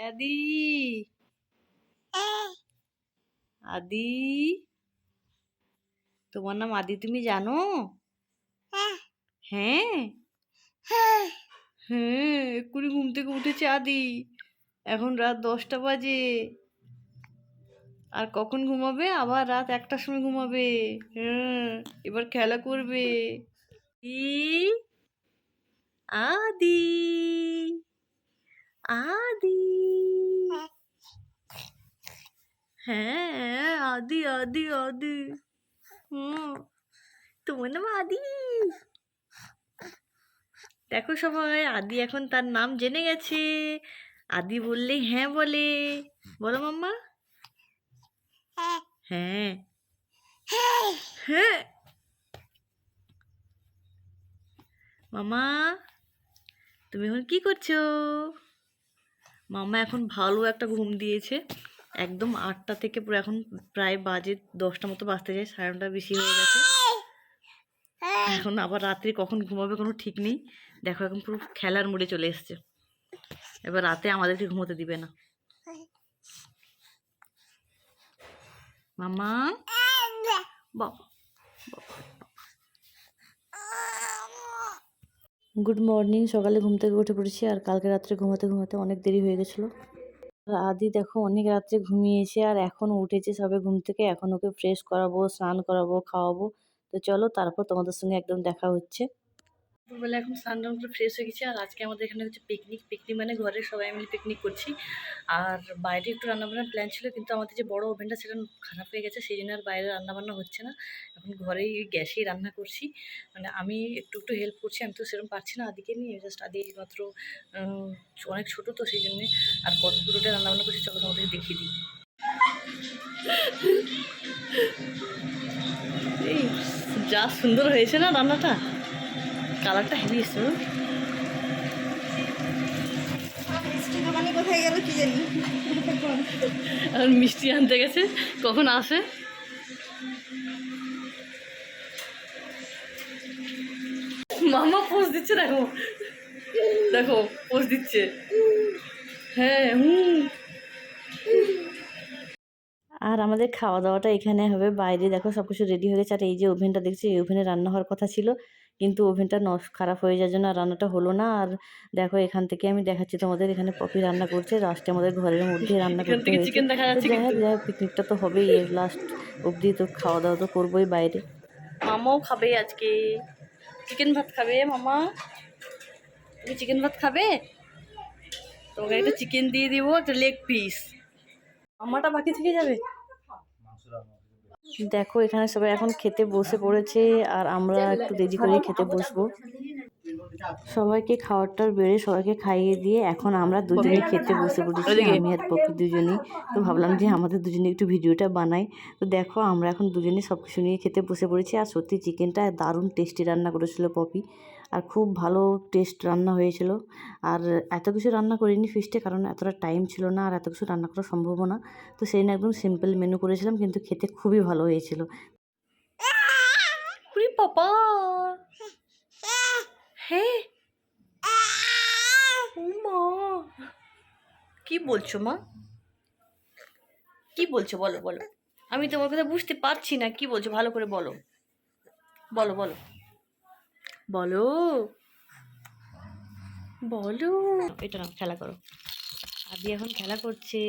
আদি। আদি। তোমার নাম আদি তুমি জানো? হ্যাঁ। হ্যাঁ এক্ষুনি ঘুম থেকে উঠেছে আদি। এখন রাত দশটা বাজে। আর কখন ঘুমাবে? আবার রাত একটার সময় ঘুমাবে। হ্যাঁ এবার খেলা করবে। ই। আদি। আদি। হ্যাঁ আদি আদি আদি। হুম তোমার নাম আদি। দেখো সবাই, আদি এখন তার নাম জেনে গেছে। আদি বললে হ্যাঁ বলে। বলো মাম্মা। হ্যাঁ। হ্যাঁ। মামা তুমি এখন কি করছ? মামা এখন ভালো একটা ঘুম দিয়েছে। একদম আটটা থেকে পুরো এখন প্রায় বাজে দশটা মতো বাজতে যায় সাড়ে নটা বেশি হয়ে গেছে। এখন আবার রাত্রি কখন ঘুমাবে কোনো ঠিক নেই। দেখো এখন পুরো খেলার মুডে চলে এসছে। এবার রাতে আমাদেরকে ঘুমোতে দিবে না। মামা বাবা গুড মর্নিং সকালে ঘুম থেকে উঠে পড়েছি আর কালকে রাত্রে ঘুমাতে ঘুমাতে অনেক দেরি হয়ে গেছিল। আদি দেখো অনেক রাত্রে ঘুমিয়েছে আর এখন উঠেছে সবে ঘুম থেকে। এখন ওকে ফ্রেশ করাবো, স্নান করাবো, খাওয়াবো। তো চলো তারপর তোমাদের সঙ্গে একদম দেখা হচ্ছে। দুপুরবেলা এখন স্নান টান করে ফ্রেশ হয়ে গেছি, আর আজকে আমাদের এখানে হচ্ছে পিকনিক পিকনিক মানে ঘরের সবাই মিলে পিকনিক করছি। আর বাইরে একটু রান্নাবান্নার প্ল্যান ছিল, কিন্তু আমাদের যে বড় ওভেনটা সেটা খারাপ হয়ে গেছে, সেই জন্য আর বাইরে রান্নাবান্না হচ্ছে না। এখন ঘরেই গ্যাসেই রান্না করছি। মানে আমি একটু একটু হেল্প করছি, আমি তো সেরকম পারছি না আদিকে নিয়ে জাস্ট আদি মাত্র অনেক ছোটো তো সেই জন্যে। আর কত পুরোটা রান্নাবান্না করছি চলো তোমাদেরকে দেখিয়ে দিই। এই, যা সুন্দর হয়েছে না রান্নাটা। কালারটা হেভি এসছে মিষ্টি আনতে গেছে, কখন আসে? মামা পোজ দিচ্ছে, দেখো। দেখো, পোজ দিচ্ছে। হ্যাঁ হুম। আর আমাদের খাওয়া দাওয়াটা এখানে হবে। বাইরে দেখো সব কিছু রেডি হয়ে গেছে। আর এই যে ওভেনটা দেখছি, এই ওভেনে রান্না হওয়ার কথা ছিল। কিন্তু ওভেনটা নষ্ট খারাপ হয়ে যাওয়ার জন্য আর রান্নাটা হলো না। আর দেখো এখান থেকে আমি দেখাচ্ছি তোমাদের এখানে পপি রান্না করছে। লাস্টে আমাদের ঘরের মধ্যে রান্না করতে হয়েছে। চিকেন দেখা যাচ্ছে যাই হোক যাই পিকনিকটা তো হবেই। লাস্ট অবধি তো খাওয়া দাওয়া তো করবোই বাইরে। মামাও খাবে আজকে। চিকেন ভাত খাবে মামা? তুমি চিকেন ভাত খাবে? তোমাকে একটা চিকেন দিয়ে দিব একটা লেগ পিস মামাটা বাকি থেকে যাবে? দেখো এখানে সবাই এখন খেতে বসে পড়েছে আর আমরা একটু দেরি করে খেতে বসবো। সবাইকে খাওয়ারটার বেড়ে সবাইকে খাইয়ে দিয়ে এখন আমরা দুজনে খেতে বসে পড়েছি। আমি আর পপি দুজনেই। তো ভাবলাম যে আমাদের দুজনে একটু ভিডিওটা বানাই। তো দেখো আমরা এখন দুজনে সব কিছু নিয়ে খেতে বসে পড়েছি আর সত্যি চিকেনটা দারুণ টেস্টি রান্না করেছিল পপি। আর খুব ভালো টেস্ট রান্না হয়েছিল। আর এত কিছু রান্না করিনি ফিস্টে কারণ এতটা টাইম ছিল না আর এত কিছু রান্না করা সম্ভব না। তো সেই জন্য একদম সিম্পল মেনু করেছিলাম কিন্তু খেতে খুবই ভালো হয়েছিল। হ্যাঁ। মা। কি বলছো মা? কি বলছো বলো বলো। আমি তোমার কথা বুঝতে পারছি না। কি বলছো? ভালো করে বলো। বলো বলো। বলো। বলো। এটা না খেলা করো। আদি এখন খেলা করছে,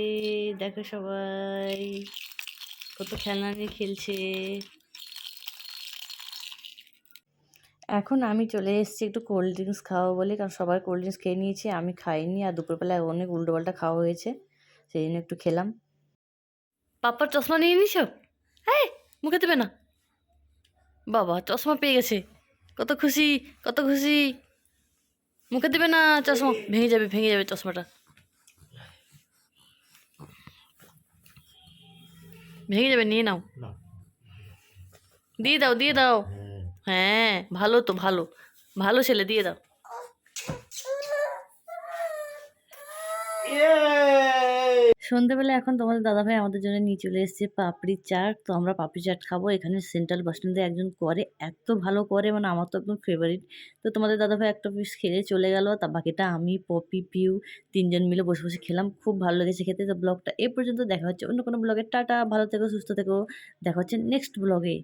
দেখো সবাই। কত খেলনা নিয়ে খেলছে। এখন আমি চলে এসেছি একটু কোল্ড ড্রিঙ্কস খাওয়া বলে, কারণ সবাই কোল্ড ড্রিঙ্কস খেয়ে নিয়েছে, আমি খাইনি, আর দুপুরবেলায় অনেক উল্টোপাল্টা খাওয়া হয়েছে, সেই জন্য একটু খেলাম। পাপার চশমা নিয়ে নিছ? হ্যাঁ মুখে দেবে না। বাবা, চশমা পেয়ে গেছে। কত খুশি কত খুশি। মুখে দেবে না চশমা? ভেঙে যাবে ভেঙে যাবে চশমাটা। ভেঙে যাবে নিয়ে নাও। দিয়ে দাও দিয়ে দাও। হ্যাঁ। ভালো তো ভালো। ভালো ছেলে দিয়ে দাও। সন্ধ্যাবেলা এখন তোমাদের দাদাভাই আমাদের জন্য নিয়ে চলে এসেছে পাপড়ি চাট। তো আমরা পাপড়ি চাট খাব। এখানে সেন্ট্রাল বাস স্ট্যান্ডে একজন করে, এত ভালো করে মানে আমার তো একদম ফেভারিট তো তোমাদের দাদাভাই একটা পিস খেয়ে চলে গেল। তা বাকিটা আমি, পপি, পিউ তিনজন মিলে বসে বসে খেলাম। খুব ভালো লেগেছে খেতে। তো ব্লগটা এ পর্যন্ত দেখা হচ্ছে। অন্য কোনো ব্লগে টাটা, ভালো থেকো, সুস্থ থেকো। দেখা হচ্ছে নেক্সট ব্লগে